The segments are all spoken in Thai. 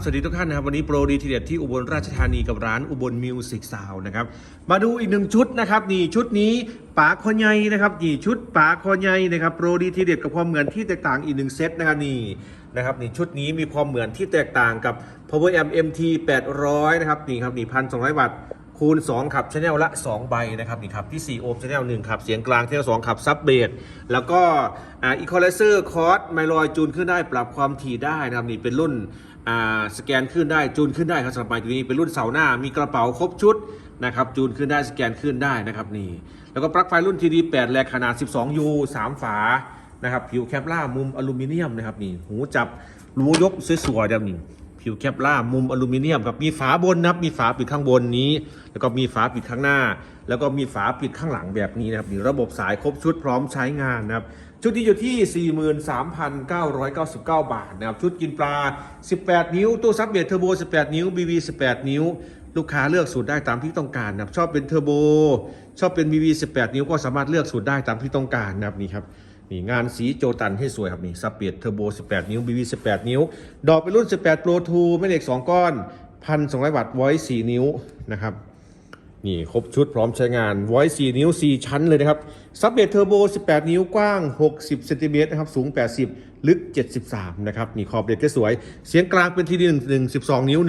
สวัสดีทุกท่านนะครับ วันนี้โปรดีทีเด็ดที่อุบลราชธานีกับร้านอุบลมิวสิกซาวนะครับ มาดูอีกหนึ่งชุดนะครับนี่ชุดนี้ป๋าคอใหญ่นะครับนี่ชุดป๋าคอใหญ่นะครับโปรดีทีเด็ดกับความเหมือนที่แตกต่างอีกหนึ่งเซตนะครับนี่นะครับนี่ชุดนี้มีความเหมือนที่แตกต่างกับ Power Amp MT 800 นะครับนี่ครับนี่พันสองร้อยวัตต์คูณ 2 ขับชแนลละ 2 ใบนะครับนี่ครับ ที่ 4 โอห์มชแนล1ขับ เสียงกลางชแนล2ขับ ซับเบสแล้วก็อีคอไลเซอร์คอร์สไมลอยจูนขึ้นได้ปรับความถี่ได้นะครับนี่เป็นรุ่น สแกนขึ้นได้จูนขึ้นได้ครับสำหรับไมค์ตัวนี้เป็นรุ่นเสาหน้ามีกระเป๋าครบชุดนะครับจูนขึ้นได้สแกนขึ้นได้นะครับนี่แล้วก็ปลั๊กไฟรุ่น TD8 แรงขนาด 12U 3 ฝานะครับผิวแคปล่ามุมอลูมิเนียมนะครับนี่หูจับรูยกสวยๆแบบนี้ผิวแคปล่ามุมอลูมิเนียมกับมีฝาบนนะครับมีฝาปิดข้างบนนี้ แล้วก็มีฝาปิดข้างหน้า แล้วก็มีฝาปิดข้างหลังแบบนี้นะครับมีระบบสายครบชุดพร้อมใช้งานนะครับ ชุดนี้อยู่ที่ 43,999 บาทนะครับ ชุดกินปลา 18 นิ้ว ตู้ซับเบสเทอร์โบ 18 นิ้ว BB 18 นิ้ว ลูกค้าเลือกสูตรได้ตามที่ต้องการนะครับ ชอบเป็นเทอร์โบ ชอบเป็น BB 18 นิ้วก็สามารถเลือกสูตรได้ตามที่ต้องการนะครับนี่ครับนี่งานสีโจตันให้สวยครับนี่ซับเปียดเทอร์โบ 18 นิ้ว BB 18 นิ้ว ดอกเป็นรุ่น 18 Pro 2 ไม่เหล็ก 2 ก้อน 1,200 วัตต์ไวท์4นิ้วนะครับ นี่ครบชุดพร้อมใช้งานไวท์4นิ้ว 4 ชั้นเลยนะครับ ซับเบ t เทอร์โบ 18 นิ้วกว้าง 60เซนติเมตรนะครับ สูง 80 ลึก 73 นะครับ นี่ขอบเด็ดก็สวย เสียงกลางเป็นทีดี1 12นิ้ว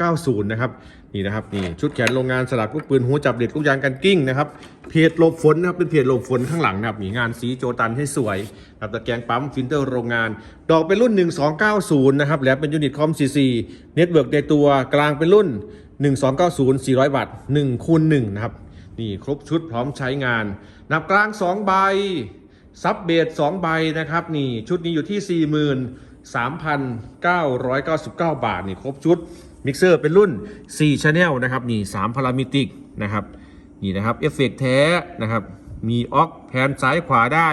1290 นะครับ นี่นะครับนี่ชุดแขนโรงงานสลักลูกปืนหัวจับเด็ดลูกยางกันกิ้งนะครับเพจหลบฝนนะครับเป็นเพจหลบฝนข้างหลังนะครับนี่งานสีโจตันให้สวยนะครับตะแกรงปั๊มฟิลเตอร์โรงงาน ดอกเป็นรุ่น 1290 นะครับแล้วเป็นยูนิตคอม CC เน็ตเวิร์กในตัวกลางเป็นรุ่น 1290 400 วัตต์1คูณ1นะครับนี่ครบชุดพร้อมใช้งาน นับกลาง 2 ใบ ซับเบส2ใบนะครับนี่ชุดนี้อยู่ที่ 43,999 บาทนี่ครบชุด มิกเซอร์เป็นรุ่น 4 Channel นะครับนี่3พารามิติกนะครับนี่นะครับเอฟเฟกแท้นะครับมีออกแผนซ้ายขวาได้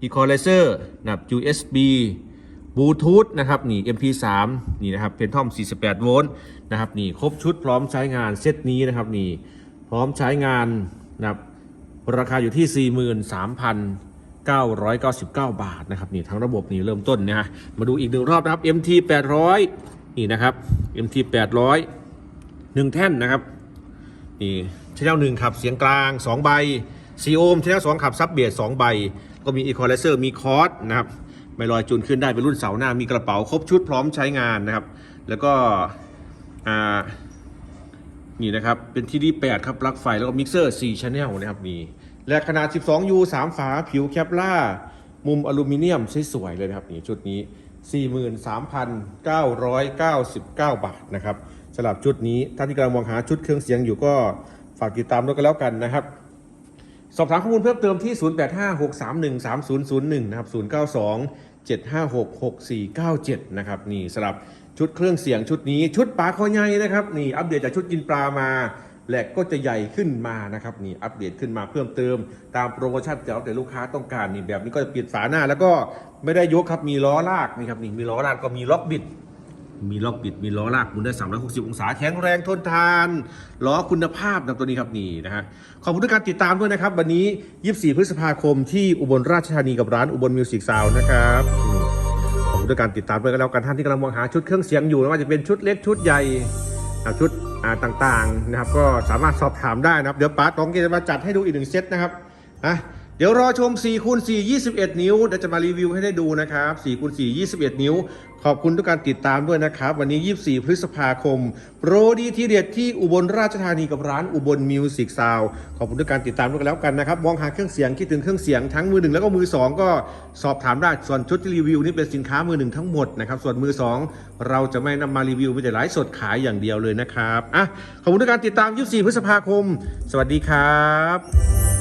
อีคอไลเซอร์นะครับ USB บลูทูธนะครับนี่ MP3 นี่นะครับเป็นทอม 48 โวลต์นะครับนี่ครบชุดพร้อมใช้งานเซตนี้นะครับนี่พร้อมใช้งานนะครับราคาอยู่ที่ 43,999 บาทนะครับนี่ทั้งระบบนี่เริ่มต้นนะฮะมาดูอีกหนึ่งรอบนะครับ MT 800 นี่นะครับ MT 800หนึ่งแท่นนะครับ นี่ชแนลหนึ่งขับเสียงกลาง 2 ใบซีโอห์มชแนลสองขับซับเบียด2ใบ ก็มีอีควอไลเซอร์มีคอร์สนะครับไม่ลอยจูนขึ้นได้เป็นรุ่นเสาหน้ามีกระเป๋าครบชุดพร้อมใช้งานนะครับ แล้วก็อ่านี่นะครับ เป็นที่ดี8ครับปลั๊กไฟแล้วก็มิกเซอร์4 Channel นะครับนี่และขนาด 12U 3 ฝาผิวแคปล่ามุมอลูมิเนียมสวยๆเลยนะครับนี่ชุดนี้ 43,999 บาทนะครับสำหรับชุดนี้ท่านที่กำลังมองหาชุดเครื่องเสียงอยู่ก็ฝากติดตามด้วยกันแล้วกันนะครับ สอบถามข้อมูลเพิ่มเติมที่ 0856313001 นะครับ 092-756-6497 นะครับนี่สำหรับชุดเครื่องเสียงชุดนี้ชุดปลาคอใหญ่นะครับนี่อัปเดตจากชุดกินปลามา แหลกก็จะใหญ่ขึ้นมานะครับนี่อัปเดตขึ้นมาเพิ่มเติม ตามโปรโมชั่นที่แต่ลูกค้าต้องการนี่แบบนี้ก็จะเปิดฝาหน้า แล้วก็ไม่ได้ยกครับมีล้อลากนี่ครับนี่มีล้อลากก็มีล็อกบิด มีล็อกบิดมีล้อลากหมุนได้ 360 องศาแข็งแรงทนทานล้อคุณภาพนะตัวนี้ครับนี่นะฮะขอบคุณทุกการติดตามด้วยนะครับวันนี้ 24 พฤษภาคมที่อุบลราชธานีกับร้านอุบลมิวสิกซาวนะครับขอบคุณทุกการติดตามด้วยกันแล้วกันท่านที่กำลังมองหาชุดเครื่องเสียงอยู่ไม่ว่าจะเป็นชุดเล็กชุดใหญ่นะครับชุดอ่า ต่างๆนะครับ ก็สามารถสอบถามได้นะครับ เดี๋ยวป้าตองจะมาจัดให้ดูอีกหนึ่งเซตนะครับอะ เดี๋ยวรอชม4คูณ4 21 นิ้วเดี๋ยวจะมารีวิวให้ได้ดูนะครับ4คูณ4 21 นิ้ว ขอบคุณทุกการติดตามด้วยนะครับ วันนี้ 24 พฤษภาคม โปรดีทีเด็ดที่อุบลราชธานีกับร้านอุบลมิวสิกซาวขอบคุณทุกการติดตามด้วยกันแล้วกันนะครับ มองหาเครื่องเสียงคิดถึงเครื่องเสียงทั้งมือหนึ่งแล้วก็มือสองก็สอบถามได้ส่วนชุดที่รีวิวนี่เป็นสินค้ามือหนึ่งทั้งหมดนะครับส่วนมือสองเราจะไม่นำมารีวิวมีแต่ไลฟ์สดขายอย่างเดียวเลยนะครับอะขอบคุณทุกการติดตาม 24 พฤษภาคม สวัสดีครับ